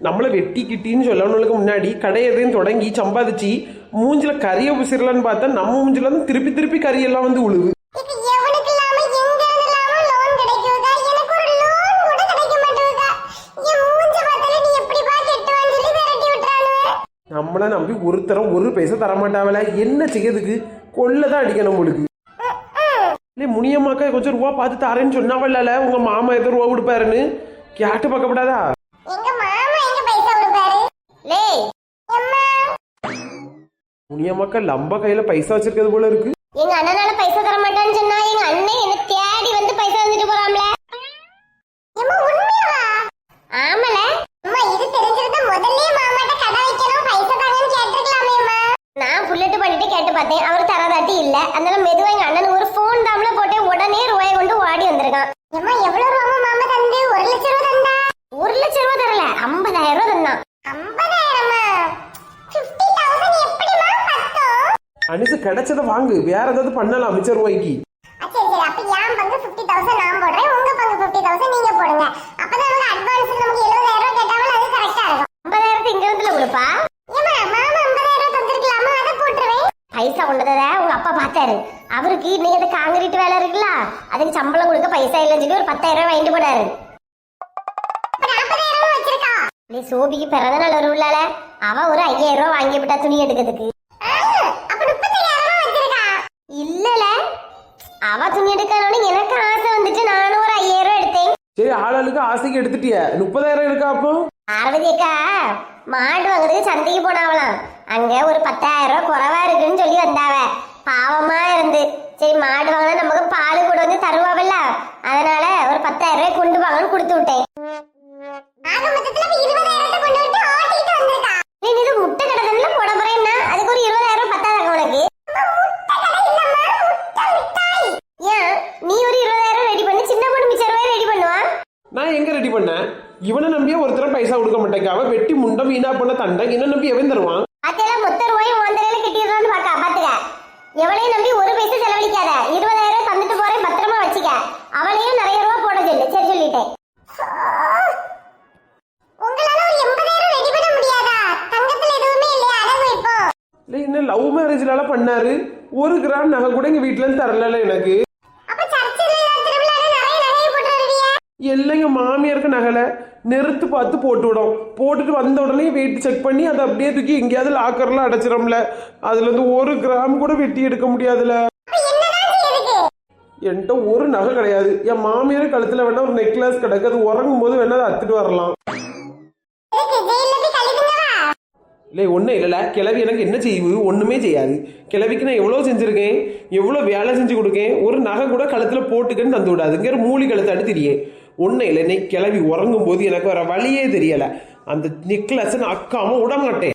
நம்மளை வெட்டி கிட்டின்னு சொல்லவனுக்கு முன்னாடி கடை எதையும் தொடங்கி சம்பாதிச்சு மூஞ்சில கறியை உசிரலான்னு பார்த்தா நம்ம மூஞ்சில தான் திருப்பி திருப்பி கறியெல்லாம் வந்து உழுவு. நம்மளை நம்பி ஒருத்தரம் ஒரு பைசா தரமாட்டாவல. என்ன செய்யறதுக்கு? கொள்ள தான் அடிக்கணும் உங்களுக்கு இல்லை முனியம்மாக்கா கொஞ்சம் ரூபா பார்த்து தரேன்னு சொன்னாவல்ல உங்க மாமா எதோ ரூபா கொடுப்பாருன்னு. கேட்டு பார்க்கப்படாதா எங்க மாமா எங்க பைசா கொடுப்பாரு லே முனியம்மாக்கா லம்ப கையில பைசா வச்சிருக்கிறது போல இருக்கு. எங்க அண்ணனால பைசா தர மாட்டான்னு சொன்னா எங்க அண்ணன் என்ன தேடி வந்து பைசா வந்துட்டு போறாம்ல ஏம்மா உண்மையாவா? ஆமல. அம்மா இது தெரிஞ்சிருந்தா முதல்லயே மாமாட்ட கடை வைக்கணும் பைசா தாங்கன்னு கேட்டிருக்கலாமேம்மா. நான் புல்லட்டு பண்ணிட்டு கேட்டு பார்த்தேன் அவர் தரதாட்டி இல்ல அதனால அனுசு கிடைச்சதை வாங்கு. வேற ஏதாவது பண்ணலாம் மிச்ச ரூபாய்க்கு. சரி அப்ப பங்கு நான் போடுறேன். உங்க பங்கு ஃபிஃப்டி தௌசண்ட் நீங்க போடுங்க. அப்பதான் அவங்க அட்வான்ஸ் நமக்கு எழுபதாயிரம் ரூபாய் கேட்டாலும் அது கரெக்டா இருக்கும். ஐம்பதாயிரத்து இங்க இருந்துல கொடுப்பா? ஏமா மாமா ஐம்பதாயிரம் தந்திருக்கலாமா? அதை போட்டுருவேன். பைசா கொண்டதை உங்க அப்பா பார்த்தாரு. அவருக்கு இன்னைக்கு அந்த காங்கிரீட் வேலை இருக்குல்ல? அதுக்கு சம்பளம் கொடுக்க பைசா இல்லைன்னு சொல்லி ஒரு பத்தாயிரம் ரூபாய் வாங்கிட்டு போனாரு. நீ சோபிக்கு பிறந்த நாள் வரும்லால அவ ஒரு ஐயாயிரம் ரூபாய் வாங்கி விட்டா துணி எடுக்கிறதுக்கு. அவ துணி எடுக்கணும்னு எனக்கு ஆசை வந்துச்சு. நானும் ஒரு ஐயாயிரம் ரூபாய் எடுத்தேன். சரி ஆளாளுக்கு ஆசைக்கு எடுத்துட்டிய. முப்பதாயிரம் இருக்கா அப்போ? பார்வதி அக்கா மாடு வாங்குறதுக்கு சந்தைக்கு போனாவலாம் அங்க ஒரு பத்தாயிரம் ரூபாய் குறைவா இருக்குன்னு சொல்லி வந்தாவ. பாவமா இருந்து. சரி மாடு வாங்கினா நமக்கு பால் கூட வந்து தருவாவல்ல. அதனால ஒரு பத்தாயிரம் ரூபாய் கொண்டு வாங்கன்னு கொடுத்து விட்டேன் இது முட்டை கடை தானே போட போறேன்னா அதுக்கு ஒரு இருபதாயிரம் ரூபாய் பத்தாதாங்க உனக்கு ஏன் நீ ஒரு இருபதாயிரம் ரெடி பண்ணி சின்ன பொண்ணு மிச்சம் ரூபாய் ரெடி பண்ணுவா நான் எங்க ரெடி பண்ணேன்? இவனை நம்பியே ஒருத்தர பைசா கொடுக்க மாட்டேங்க அவன் வெட்டி முண்டம் வீணா பண்ண தண்டை. என்ன நம்பி எவன் தருவான்? அதெல்லாம் மொத்த ரூபாய் உந்தரையில கட்டிடுறான்னு பாக்கா பாத்துக்க. எவளையும் நம்பி ஒரு பைசா செலவழிக்காத. இருபதாயிரம் தந்துட்டு போறேன் பத்திரமா வச்சுக்க. அவளையும் நிறைய ரூபா போட சொல்லு. சரி சொல்லிட்டேன். என்ன லவ் மேரேஜ்லால பண்ணாரு? ஒரு கிராம் நகை கூட எங்க வீட்டுல இருந்து தரல எனக்கு. எல்லாம் எங்கள் மாமியாருக்கு நகலை? நெருத்து பார்த்து போட்டு விடும். போட்டுட்டு வந்த உடனே வெயிட் செக் பண்ணி அதை அப்படியே தூக்கி எங்கேயாவது லாக்கர்லாம் அடைச்சிடும்ல அதுலேருந்து ஒரு கிராம் கூட வெட்டி எடுக்க முடியாதுல. என்கிட்ட ஒரு நகை கிடையாது. என் மாமியார் கழுத்தில் வேணா ஒரு நெக்லஸ் கிடக்கு. அது உறங்கும் போது வேணா அதை அத்துட்டு வரலாம். இல்லை ஒன்றும் இல்லைல்ல கிளவி எனக்கு என்ன செய்வு? ஒன்றுமே செய்யாது. கிளவிக்கு நான் எவ்வளோ செஞ்சுருக்கேன்? எவ்வளோ வேலை செஞ்சு கொடுக்கேன்? ஒரு நகை கூட கழுத்தில் போட்டுக்கன்னு தந்து விடாதுங்கிற மூலி கழுத்தை அடுத்திரியே ஒன்றும் இல்லை இன்னைக்கு கிளவி உறங்கும் போது எனக்கு வர வழியே தெரியலை. அந்த நெக்லஸை நான் அக்காம விட மாட்டேன்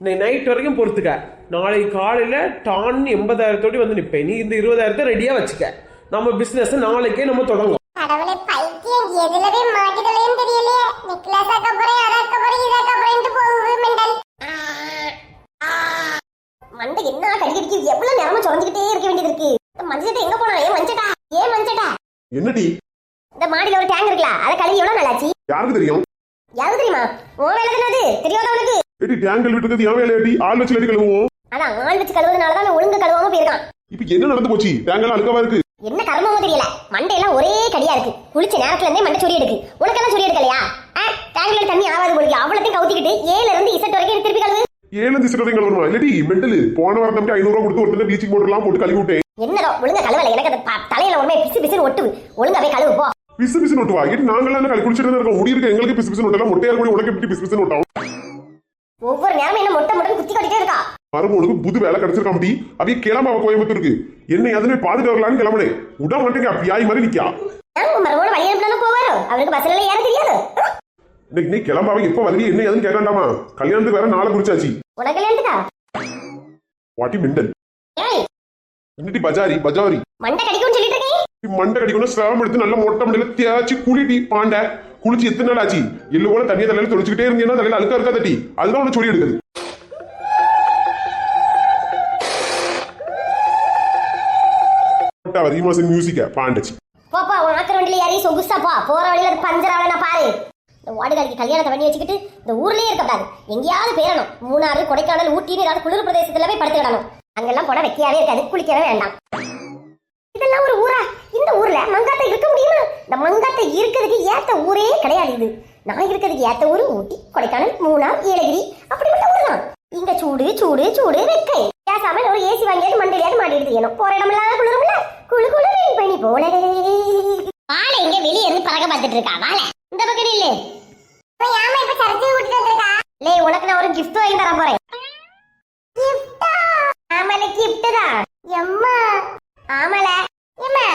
இன்னைக்கு நைட் வரைக்கும் பொறுத்துக்க. நாளைக்கு காலையில் டான் எண்பதாயிரத்தோடி வந்து நிற்பேன் நீ இந்த இருபதாயிரத்தை ரெடியாக வச்சுக்க. நம்ம பிஸ்னஸ் நாளைக்கே நம்ம தொடங்கும். மண்டை என்ன கடிக்கடிக்கு எவ்வளவு நேரமா சுரஞ்சுக்கிட்டே இருக்க வேண்டியது இருக்கு. மஞ்சட்டை எங்க போனா ஏன் மஞ்சட்டா ஏன் மஞ்சட்டா என்னடி? மாடியில ஒரு டேங்க் இருக்குல்ல அதை கழுவி எவ்வளவு நல்லாச்சு யாருக்கு தெரியும்? யாருக்கு தெரியுமா? உன் வேலை தானே தெரியாத உனக்கு? ஏடி டேங்கல் விட்டுறது என் வேலையாடி ஆள் வச்சு கழுவுவோம்? அதான் ஆள் வச்சு கழுவுறதுனால தான் ஒழுங்கா கழுவாம போயிருக்கான். இப்ப என்ன நடந்து போச்சு? டேங்கல் அழுக்கவா இருக்கு? என்ன கர்மமோ தெரியல. மண்டையெல்லாம் ஒரே கடியா இருக்கு. குளிச்ச நேரத்துல இருந்தே மண்டை சொறி எடுக்கு. உனக்கெல்லாம் சொறி எடுக்கலையா? டேங்க்ல தண்ணி ஆவாது போடுங்க அவ்வளோத்தையும் கவுத்திக்கிட்டு ஏழுல இருந்து இசட் வரைக்கும் திருப்பி கழுவு? ஏழு திசை வரைக்கும் கழுவணுமா? இல்லடி மெண்டல். போன வாரம் தம்பி ஐநூறு ரூபா கொடுத்து ஒருத்தர் ப்ளீச்சிங் பவுடர் எல்லாம் போட்டு கழுவி விட்டேன். என்னடோ ஒழுங்கா கழுவல. எனக்கு தலையில உண்மை பிசு பிசுன்னு ஒட்டு ஒழுங்கா போய் கழுவு போ. பிசு பிசு நோட்டுவா ஏடி நாங்களாம் கழி குளிச்சிட்டு இருக்கோம். முடி இருக்க. எங்களுக்கு பிசு பிசு நோட்டெல்லாம் மொட்டையா கூட உனக்கு எப்படி பிசு பிசு நோட்டம் ஒவ்வொரு நேரமும் என்ன மொட்டை மொட்டை குத்தி கட்டிட்டே இருக்கா? மருமகளுக்கு புது வேலை கிடைச்சிருக்கா முடி? அவைய கிளம்ப கோயம்புத்தூருக்கு. என்னை பாத்துட்டு வரலான்னு கிளம்புனேன். விட மாட்டேங்க பியாய் மாதிரி நிக்கா ஏன் உங்க மருமோட வழி அனுப்பினாலும் போவாரோ? அவருக்கு பஸ்ல எல்லாம் ஏற தெரியாது. இன்னைக்கு நீ கிளம்ப அவ எப்ப வருவீ என்ன ஏதுன்னு கேட்காண்டாமா கல்யாணத்துக்கு வேற நாளை குறிச்சாச்சு. உனக்கு கல்யாணத்துக்கா? வாட்டி மெண்டல் என்னடி பஜாரி பஜாரி. மண்டை கடிக்கும்னு சொல்லிட்டு மண்டை கடிக்கணும் சிரமம் எடுத்து நல்ல மொட்டை மண்டையில தேய்ச்சி குளிட்டி பாண்ட. குளிச்சு எத்தனை நாள் ஆச்சு? எள்ளு போல தண்ணியை தலையில தொளிச்சுக்கிட்டே இருந்தீங்கன்னா தலையில அழுக்கா இருக்கா தட்டி? அதுதான் உனக்கு சொல்லி எடுக்குது. அதிகமா மியூசிக்க பாண்டச்சு. போப்பா உன் ஆக்கிற வண்டியில ஏறி சொகுசா போ. போற வழியில அது பஞ்சர் ஆகல நான் பாரு. இந்த வாடுகாலிக்கு கல்யாணத்தை பண்ணி வச்சுக்கிட்டு இந்த ஊர்லயே இருக்கக்கூடாது எங்கேயாவது பேரணும். மூணாறு கொடைக்கானல் ஊட்டின்னு ஏதாவது குளிர் பிரதேசத்துல போய் படுத்துக்கிடணும். அங்கெல்லாம் போனா வெக்கையாவே இருக்காது குளிக்கவே வேண்டாம். இதெல்லாம் ஒரு ஊரா? இந்த ஊர்ல மங்காத்தை இருக்க முடியுமா? இந்த மங்காத்தை இருக்கிறதுக்கு ஏத்த ஊரே கிடையாது இது. நான் இருக்கிறதுக்கு ஏத்த ஊரு ஊட்டி கொடைக்கானல் மூணார் ஏலகிரி. அப்படிப்பட்ட ஊர் தான். இங்க சூடு சூடு சூடு வெக்கை பேசாம ஒரு ஏசி வாங்கியாவது மண்டையிலாவது மாட்டிட்டு தெரியணும் போற இடமெல்லாம் குளிரும்ல குளு குளு பணி போல. வாழை எங்க வெளியே இருந்து பறக்க பார்த்துட்டு இருக்கா? வாழை இந்த பக்கம் இல்ல ஏமா இப்ப சரக்கு கூட்டிட்டு வந்திருக்கா லே உனக்கு நான் ஒரு gift வாங்கி தர போறேன் கிஃப்டா ஆமால gift தான் எம்மா ஆமால ஏம்மா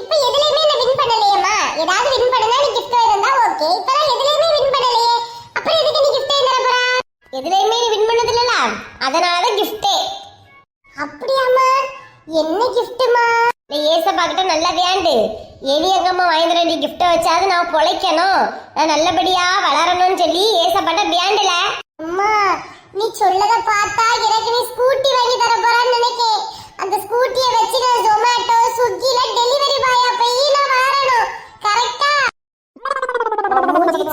இப்ப எதுலயுமே நான் வின் பண்ணலையேம்மா ஏதாவது வின் பண்ணனா நீ gift இருந்தா ஓகே இப்பலாம் எதுலயுமே வின் பண்ணலையே அப்புறம் எதுக்கு நீ gift தர போறா எதுலயுமே நீ வின் பண்ணது இல்லல அதனால தான் gift அப்படியாம்மா என்ன கிஃப்ட்டுமா நீ ஏசப்பா கிட்ட நல்லா வேண்டு எவி எங்க அம்மா வாங்கி ரெண்டு கிஃப்ட்டை வச்சாது நான் பொழைக்கணும். நான் நல்லபடியா வளரணும்னு சொல்லி ஏசப்பாட்ட வேண்டல. அம்மா நீ சொல்லத பார்த்தா எனக்கு நீ ஸ்கூட்டி வாங்கி தர போறான்னு நினைக்கேன். அந்த ஸ்கூட்டியை வச்சு நான் ஜொமேட்டோ ஸ்விக்கில டெலிவரி பாயா போய் நான் வரணும். கரெக்டா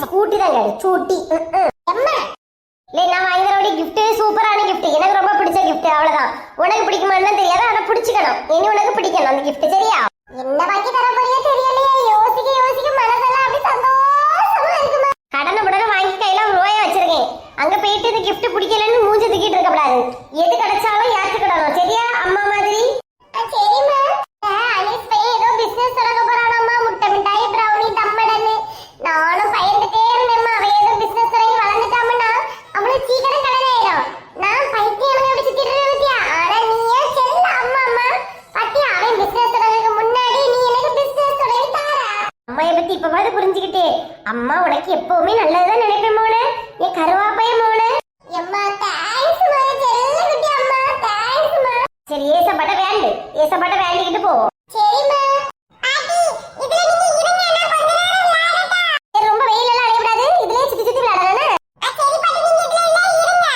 ஸ்கூட்டி தாங்க சூட்டி அம்மா இல்லை நான் வாங்கிற கிஃப்ட் சூப்பரான gift எனக்கு ரொம்ப பிடிச்ச gift அவ்வளவுதான் உனக்கு பிடிக்குமான்னு தெரியாது பிடிக்கணும் இனி உனக்கு பிடிக்கணும் அந்த கிஃப்ட் சரியா? என்ன பாக்கி தர போறியோ தெரியலையே. யோசிக்க யோசிக்க மனசெல்லாம் அப்படி சந்தோஷமா இருக்குமா? கடனை உடனே வாங்கி கையில ஒரு ரூபாய் வச்சிருக்கேன். அங்க போயிட்டு இந்த கிஃப்ட் பிடிக்கலன்னு மூஞ்சி தூக்கிட்டு இருக்க கூடாது. எது கிடைச்சாலும் யாருக்கு கிடணும் சரியா அம்மா மாதிரி? சரிம்மா அனிஸ் பையன் ஏதோ பிசினஸ் தொடங்க போறானாம்மா முட்டை மிட்டாய் பிரவுனி டம்மடன்னு நானும் பயந்துட்டே இருந்தேம்மா அவன் ஏதோ பிசினஸ் தொடங்கி வளர்ந்துட்டாமன்னா அவளுக்கு சீக்கிரம் கல்யாணம் ஆயிடும் நான் பைத்தியம் அப்படி சுத்திட்டு இருந்தியா ஆனா நீயே செல்ல அம்மா அம்மா பத்தி அவன் பிசினஸ் தொடங்க முன்னாடி நீ எனக்கு பிசினஸ் தொடங்கி தாரா பத்தி இப்பவாது புரிஞ்சுக்கிட்டே. அம்மா உனக்கு எப்பவுமே நல்லதுதான் நினைப்பேன் மோனே. என் கருவாப்பைய மோனே? சரி ஏசப்பட்ட வேண்டு. ஏசப்பட்ட வேண்டிக்கிட்டு போ சரிம்மா ஆதி இதுல நீங்க இருங்க நான் கொஞ்ச நேரம் விளையாடட்டா சரி ரொம்ப வெயில் எல்லாம் அடையக்கூடாது இதுலயே சுத்தி சுத்தி விளையாடணும் சரி பாட்டி நீங்க இதுல எல்லாம் இருங்க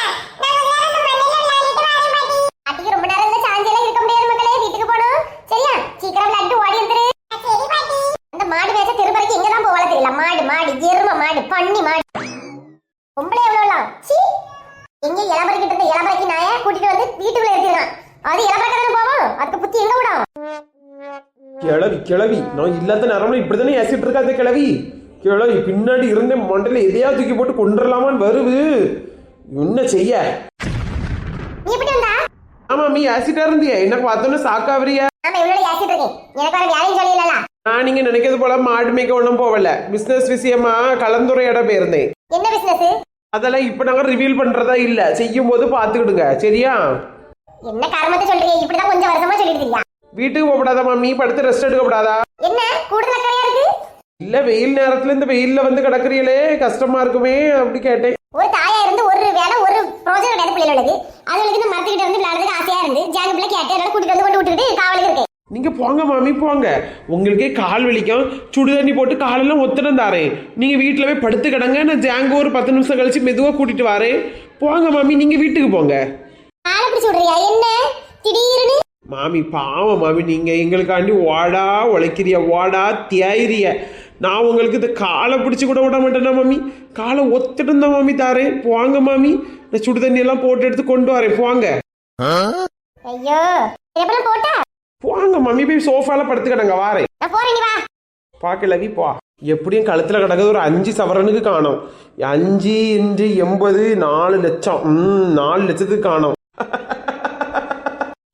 நான் கொஞ்ச நேரம் மண்ணில விளையாடிட்டு வரேன் பாட்டி பாட்டிக்கு ரொம்ப நேரம் இந்த சாஞ்சில இருக்க முடியாது மக்களே வீட்டுக்கு போகணும் சரியா சீக்கிரம் விளையாட்டு ஓடி வந்துரு சரி பாட்டி அந்த மாடு மேய்ச்ச திருப்பறைக்கு எங்க தான் போகல தெரியல மாடு மாடு எரும மாடு பன்னி மாடு பொம்பளை எவ்வளவுலாம் சீ எங்க இளம்பரைக்கிட்ட இருந்த இளம்பரைக்கு நாய கூட்டிட்டு வந்து வீட்டுக்குள்ள எடுத்துருக்கான் அது இளம்பரைக்கு தானே போவோம் அதுக்கு புத்தி எங்க விடும் கிளவி கிளவி நான் இல்லாத நேரம்ல இப்படி தானே ஏசிட்டு இருக்காத கிளவி கிளவி பின்னாடி இருந்த மண்டையில எதையா தூக்கி போட்டு கொண்டுடலாமான்னு வருது. என்ன செய்ய? ஆமா மீ ஆசிட்டா இருந்தியா. என்ன பார்த்தோன்னு சாக்காவரியா எனக்கு நான் நீங்க நினைக்கிறது போல மாடு மேய்க்க ஒன்றும் போகல. பிசினஸ் விஷயமா கலந்துரையாட போயிருந்தேன். என்ன பிசினஸ் அதெல்லாம் இப்ப நாங்க ரிவீல் பண்றதா இல்ல. செய்யும் போது பாத்துக்கிடுங்க சரியா? என்ன காரணத்தை சொல்றீங்க? இப்படிதான் கொஞ்சம் வருஷமா சொல்லிட்டு இருக்கீங்க. வீட்டுக்கு போகப்படாதா மாமி படுத்து ரெஸ்ட் எடுக்கப்படாதா? என்ன? கூடுதல் அக்கறையா இருக்கு? இல்ல வெயில் நேரத்துல இந்த வெயில்ல வந்து கிடக்குறீங்களே? கஷ்டமா இருக்குமே அப்படி கேட்டேன். ஒரு தாயா இருந்து ஒரு வேலை ஒரு ப்ரோஜனம் கிடையாது பிள்ளைகளுக்கு. அதுகளுக்கு இந்த மரத்துக்கிட்ட வந்து விளையாடுறதுக்கு ஆசையா இருந்து. ஜாங்க பிள்ளை கேட்டு அதனால கூட்டிட்டு வந்து கொண்டு விட்டுக்கிட்டு காவலுக்கு இருக்கேன். நீங்க போங்க மாமி போங்க. உங்களுக்கே கால் வலிக்கும். சுடு தண்ணி போட்டு காலெல்லாம் ஒத்தடம் தாரேன் நீங்க வீட்டுல போய் படுத்து கிடங்க. நான் ஜாங்க ஒரு பத்து நிமிஷம் கழிச்சு மெதுவா கூட்டிட்டு வரேன். போங்க மாமி நீங்க வீட்டுக்கு போங்க. என்ன? திடீர்னு? மாமி பாவம் மாமி நீங்க எங்களுக்காண்டி வாடா உழைக்கிறிய வாடா தியாயிரிய நான் உங்களுக்கு இந்த காலை பிடிச்சி கூட விட மாட்டேனா மாமி? காலை ஒத்துட்டு தான் மாமி தாரேன். போங்க மாமி. நான் சுடு தண்ணி எல்லாம் போட்டு எடுத்து கொண்டு வரேன். போங்க. ஐயோ போட்டா? போங்க மாமி போய் சோஃபால படுத்து கிடங்க வாரேன். நான் போறேன் நீ வா. பார்க்கலவி போ. எப்படியும் கழுத்தில் கிடக்குது ஒரு அஞ்சு சவரனுக்கு காணும். அஞ்சு இன்று எண்பது நாலு லட்சம். ம் நாலு லட்சத்துக்கு காணும்.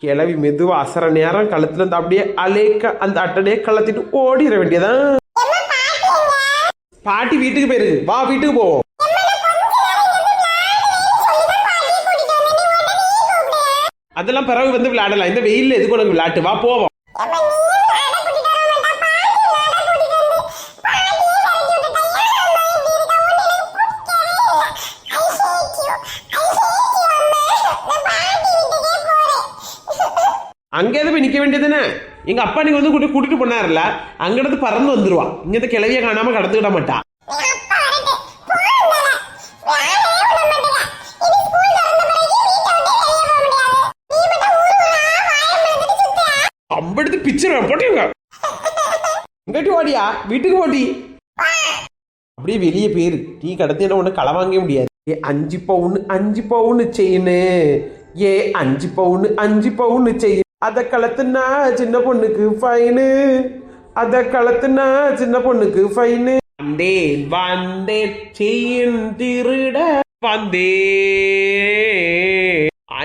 கிளவி மெதுவா அசர நேரம் கழுத்துல இருந்து அப்படியே அலேக்க அந்த அட்டனையே கலத்திட்டு ஓடிட வேண்டியதான் பாட்டி வீட்டுக்கு போயிருக்கு வா வீட்டுக்கு போவோம். அதெல்லாம் பிறகு வந்து விளையாடலாம். இந்த வெயில்ல எதுக்கு உனக்கு விளையாட்டு? வா போவோம். அங்கே போய் வேண்டியது வேண்டியதுதானே எங்க அப்பா நீங்க வந்து கூட்டி கூட்டிட்டு போனார்ல அங்கிருந்து பறந்து வந்துருவா. இங்க கிளவியை கிளவிய காணாம கடந்துக்கிட மாட்டா. அம்பெடுத்து பிச்சர் போட்டிருங்க இங்கட்டி ஓடியா வீட்டுக்கு ஓடி அப்படியே வெளியே போயிரு. கடத்தி என்ன உன்னை களை வாங்க முடியாது. ஏ அஞ்சு பவுன் அஞ்சு பவுன் செயின். ஏ அஞ்சு பவுன் அஞ்சு பவுன் செயின். அத கலத்துனா சின்ன பொண்ணுக்கு ஃபைனு அத கலத்துனா சின்ன பொண்ணுக்கு ஃபைனு வந்தேன் வந்தேன் செயின் திருட வந்தேன்.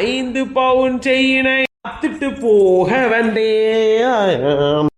ஐந்து பவுன் செயினை அத்துட்டு போக வந்தேன்.